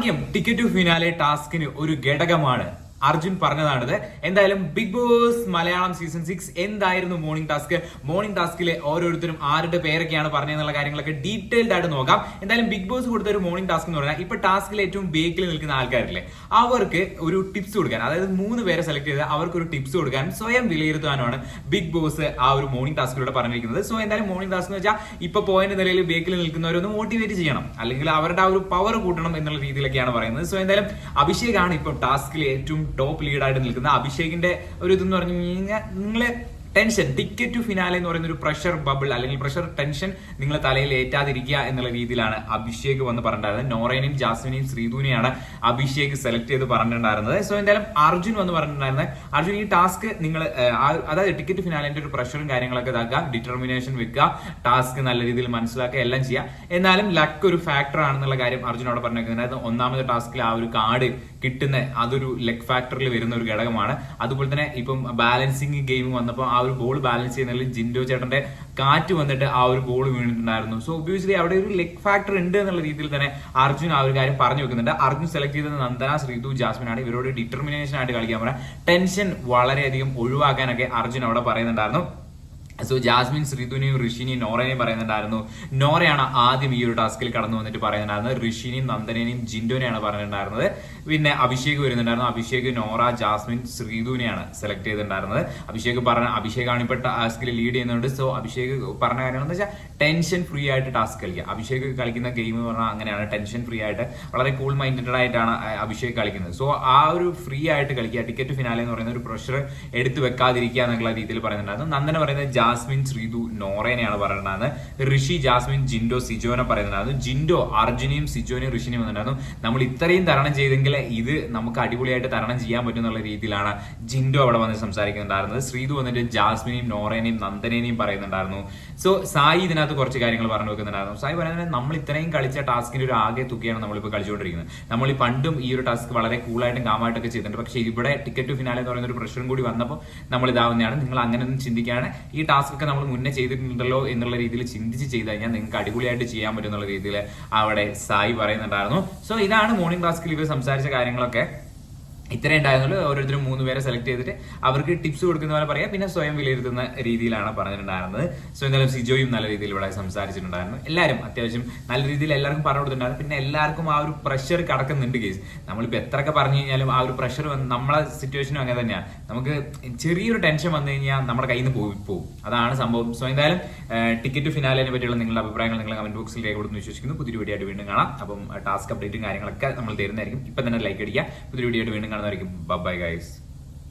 ഭാഗ്യം ticket to finale ടാസ്കിന് ഒരു ഘടകമാണ്. അർജുൻ പറഞ്ഞതാണിത്. എന്തായാലും Big Boss Malayalam season six എന്തായിരുന്നു മോർണിംഗ് ടാസ്ക് മോർണിംഗ് ടാസ്കിലെ ഓരോരുത്തരും ആരുടെ പേരൊക്കെയാണ് പറഞ്ഞതെന്നുള്ള കാര്യങ്ങളൊക്കെ ഡീറ്റെയിൽഡ് ആയിട്ട് നോക്കാം. എന്തായാലും ബിഗ് ബോസ് കൊടുത്ത ഒരു മോർണിംഗ് ടാസ്ക് എന്ന് പറഞ്ഞാൽ ഇപ്പൊ ടാസ്കിൽ ഏറ്റവും ബേക്കിൽ നിൽക്കുന്ന ആൾക്കാരില്ലേ അവർക്ക് ഒരു ടിപ്സ് കൊടുക്കാൻ അതായത് മൂന്ന് പേരെ സെലക്ട് ചെയ്ത് അവർക്ക് ഒരു ടിപ്സ് കൊടുക്കാൻ സ്വയം വിലയിരുത്താനുമാണ് ബിഗ് ബോസ് ആ ഒരു മോർണിംഗ് ടാസ്കിലൂടെ പറഞ്ഞിരിക്കുന്നത്. സോ എന്തായാലും മോർണിംഗ് ടാസ്ക് എന്ന് വെച്ചാൽ ഇപ്പൊ പോയിന്റ് നിലയിൽ ബേക്കിൽ നിൽക്കുന്നവരൊന്ന് മോട്ടിവേറ്റ് ചെയ്യണം. അല്ലെങ്കിൽ അവരുടെ ആ ഒരു പവർ കൂട്ടണം എന്നുള്ള രീതിയിലൊക്കെയാണ് പറയുന്നത്. സോ എന്തായാലും അഭിഷേകാണ് ഇപ്പൊ ടാസ്കിൽ ഏറ്റവും ടോപ്പ് ലീഡായിട്ട് നിൽക്കുന്നത് അഭിഷേകിന്റെ ഒരു ഇതെന്ന് പറഞ്ഞു കഴിഞ്ഞാൽ നിങ്ങളെ ടെൻഷൻ ടിക്കറ്റ് ടു ഫിനാലെ എന്ന് പറയുന്ന ഒരു പ്രഷർ ബബിൾ അല്ലെങ്കിൽ പ്രഷർ ടെൻഷൻ നിങ്ങളെ തലയിൽ ഏറ്റാതിരിക്കുക എന്നുള്ള രീതിയിലാണ് അഭിഷേക് വന്ന് പറഞ്ഞിട്ടുണ്ടായിരുന്നത്. നോറേനെയും ജാസ്മിനെയും ശ്രീധുവിനെയാണ് അഭിഷേക് സെലക്ട് ചെയ്ത് പറഞ്ഞിട്ടുണ്ടായിരുന്നത്. സോ എന്തായാലും അർജുൻ വന്ന് പറഞ്ഞിട്ടുണ്ടായിരുന്നത്. അർജുൻ ഈ ടാസ്ക് നിങ്ങൾ അതായത് ടിക്കറ്റ് ഫിനാലിന്റെ ഒരു പ്രഷറും കാര്യങ്ങളൊക്കെ ഇതാക്കുക ഡിറ്റർമിനേഷൻ വെക്കുക ടാസ്ക് നല്ല രീതിയിൽ മനസ്സിലാക്കുക എല്ലാം ചെയ്യുക. എന്നാലും ലക്ക് ഒരു ഫാക്ടർ ആണെന്നുള്ള കാര്യം അർജുൻ അവിടെ പറഞ്ഞിരിക്കുന്നത്. ഒന്നാമത്തെ ടാസ്കിൽ ആ ഒരു കാർഡ് കിട്ടുന്ന അതൊരു ലെഗ് ഫാക്ടറിൽ വരുന്ന ഒരു ഘടകമാണ്. അതുപോലെ തന്നെ ഇപ്പം ബാലൻസിങ് ഗെയിം വന്നപ്പോൾ ആ ഒരു ബോൾ ബാലൻസ് ചെയ്യുന്നതിൽ ജിൻഡോ ചേട്ടന്റെ കാറ്റ് വന്നിട്ട് ആ ഒരു ബോൾ വീണിട്ടുണ്ടായിരുന്നു. സോ ഒബ്വിയസ്ലി അവിടെ ഒരു ലെഗ് ഫാക്ടർ ഉണ്ട് എന്നുള്ള രീതിയിൽ തന്നെ അർജുൻ ആ ഒരു കാര്യം പറഞ്ഞു വെക്കുന്നുണ്ട്. അർജുൻ സെലക്ട് ചെയ്തത് നന്ദന ശ്രീതു ജാസ്മിൻ ആണ് ഇവരോട് ഡിറ്റർമിനേഷൻ ആയിട്ട് കളിക്കാൻ പറയാം ടെൻഷൻ വളരെയധികം ഒഴിവാക്കാനൊക്കെ അർജുൻ അവിടെ പറയുന്നുണ്ടായിരുന്നു. സോ ജാസ്മിൻ ശ്രീതുനെയും ഋഷിനെയും നോറനെയും പറയുന്നുണ്ടായിരുന്നു. നോറയാണ് ആദ്യം ഈ ഒരു ടാസ്കിൽ കടന്നു വന്നിട്ട് പറയുന്നുണ്ടായിരുന്നത്. ഋഷിനെയും നന്ദനെയും ജിൻഡോനെയാണ് പറഞ്ഞിട്ടുണ്ടായിരുന്നത്. പിന്നെ അഭിഷേക് വരുന്നുണ്ടായിരുന്നു. അഭിഷേക് നോറ ജാസ്മിൻ ശ്രീതുവിനെയാണ് സെലക്ട് ചെയ്തിട്ടുണ്ടായിരുന്നത്. അഭിഷേക് പറഞ്ഞ അഭിഷേകാണ് ഇപ്പോൾ ടാസ്കിൽ ലീഡ് ചെയ്യുന്നുണ്ട്. സോ അഭിഷേക് പറഞ്ഞ കാര്യം എന്ന് വെച്ചാൽ ടെൻഷൻ ഫ്രീ ആയിട്ട് ടാസ്ക് കളിക്കുക. അഭിഷേക് കളിക്കുന്ന ഗെയിം എന്ന് പറഞ്ഞാൽ അങ്ങനെയാണ്. ടെൻഷൻ ഫ്രീ ആയിട്ട് വളരെ കൂൾ മൈൻഡഡ് ആയിട്ടാണ് അഭിഷേക് കളിക്കുന്നത്. സോ ആ ഒരു ഫ്രീ ആയിട്ട് കളിക്കുക ടിക്കറ്റ് ഫിനാലെ എന്ന് പറയുന്ന ഒരു പ്രഷർ എടുത്തു വെക്കാതിരിക്കുക എന്നുള്ള രീതിയിൽ പറയുന്നുണ്ടായിരുന്നു. നന്ദന പറയുന്നത് ജാസ്മിൻ ശ്രീതു നോറേനെയാണ് പറയുന്നത് ഋഷി ജാസ്മിൻ ജിൻഡോ സിജോനെ പറയുന്നുണ്ടായിരുന്നു. ജിൻഡോ അർജുനെയും സിജോനെയും ഋഷിനെയും വന്നിട്ടുണ്ടായിരുന്നു. നമ്മൾ ഇത്രയും തരണം ചെയ്തെങ്കിൽ ഇത് നമുക്ക് അടിപൊളിയായിട്ട് തരണം ചെയ്യാൻ പറ്റും എന്നുള്ള രീതിയിലാണ് ജിൻഡോ അവിടെ വന്ന് സംസാരിക്കുന്നുണ്ടായിരുന്നത്. ശ്രീതു വന്നിട്ട് ജാസ്മിനെയും നോറേനെയും നന്ദനേനെയും പറയുന്നുണ്ടായിരുന്നു. സോ സായി ഇതിനകത്ത് കുറച്ച് കാര്യങ്ങൾ പറഞ്ഞു വെക്കുന്നുണ്ടായിരുന്നു. സായി പറയുന്നത് നമ്മൾ ഇത്രയും കളിച്ച ടാസ്കിന്റെ ഒരു ആകെ തുകയാണ് നമ്മളിപ്പോൾ കളിച്ചുകൊണ്ടിരിക്കുന്നത്. നമ്മൾ ഈ പണ്ടും ഈ ഒരു ടാസ്ക് വളരെ കൂളായിട്ടും കാമായിട്ടൊക്കെ ചെയ്തിട്ടുണ്ട്. പക്ഷേ ഇവിടെ ടിക്കറ്റ് ഫിനാലെ എന്ന് പറയുന്ന ഒരു പ്രഷറും കൂടി വന്നപ്പോൾ നമ്മൾ ഇതാവുന്നതാണ്. നിങ്ങൾ അങ്ങനെ ഒന്നും ചിന്തിക്കുകയാണ് ഈ ടാസ്ക് ഒക്കെ നമ്മൾ മുന്നേ ചെയ്തിട്ടുണ്ടല്ലോ എന്നുള്ള രീതിയിൽ ചിന്തിച്ച് ചെയ്ത് കഴിഞ്ഞാൽ നിങ്ങൾക്ക് അടിപൊളിയായിട്ട് ചെയ്യാൻ പറ്റും എന്നുള്ള രീതിയിൽ അവിടെ സായി പറയുന്നുണ്ടായിരുന്നു. സോ ഇതാണ് മോർണിംഗ് ടാസ്കിൽ ഇവർ സംസാരിച്ച കാര്യങ്ങളൊക്കെ. ഇത്രേ ഉണ്ടായിരുന്നുള്ളൂ. ഓരോരുത്തരും മൂന്ന് പേരെ സെലക്ട് ചെയ്തിട്ട് അവർക്ക് ടിപ്സ് കൊടുക്കുന്ന പോലെ പറയാം. പിന്നെ സ്വയം വിലയിരുത്തുന്ന രീതിയിലാണ് പറഞ്ഞിട്ടുണ്ടായിരുന്നത്. സോ എന്തായാലും സിജോയും നല്ല രീതിയിൽ ഇവിടെ സംസാരിച്ചിട്ടുണ്ടായിരുന്നു. എല്ലാവരും അത്യാവശ്യം നല്ല രീതിയിൽ എല്ലാവർക്കും പറഞ്ഞു കൊടുത്തിട്ടുണ്ടായിരുന്നു. പിന്നെ എല്ലാവർക്കും ആ ഒരു പ്രഷർ കടക്കുന്നുണ്ട് കേസ് നമ്മളിപ്പോൾ എത്രയൊക്കെ പറഞ്ഞു കഴിഞ്ഞാലും ആ ഒരു പ്രഷർ നമ്മളെ സിറ്റുവേഷനും അങ്ങനെ തന്നെയാണ് നമുക്ക് ചെറിയൊരു ടെൻഷൻ വന്നു കഴിഞ്ഞാൽ നമ്മുടെ കയ്യിൽ നിന്ന് പോയി പോകും അതാണ് സംഭവം. സോ എന്തായാലും ടിക്കറ്റ് ഫിനാലിനെ പറ്റിയുള്ള നിങ്ങളുടെ അഭിപ്രായങ്ങൾ നിങ്ങൾ കമന്റ് ബോക്സിൽ രേഖപ്പെടുത്തുന്നു വിശ്വസിക്കുന്നു. പുതിയ വീഡിയോ ആയിട്ട് വീണ്ടും കാണാം. അപ്പം ടാസ്ക് അപ്ഡേറ്റും കാര്യങ്ങളൊക്കെ നമ്മൾ തരുന്നതായിരിക്കും. ഇപ്പം തന്നെ ലൈക്ക് അടിക്കുക. പുതിയ വീഡിയോ ആയിട്ട് വീണ്ടും കാണുന്നതായിരിക്കും ബൈ ഗൈസ്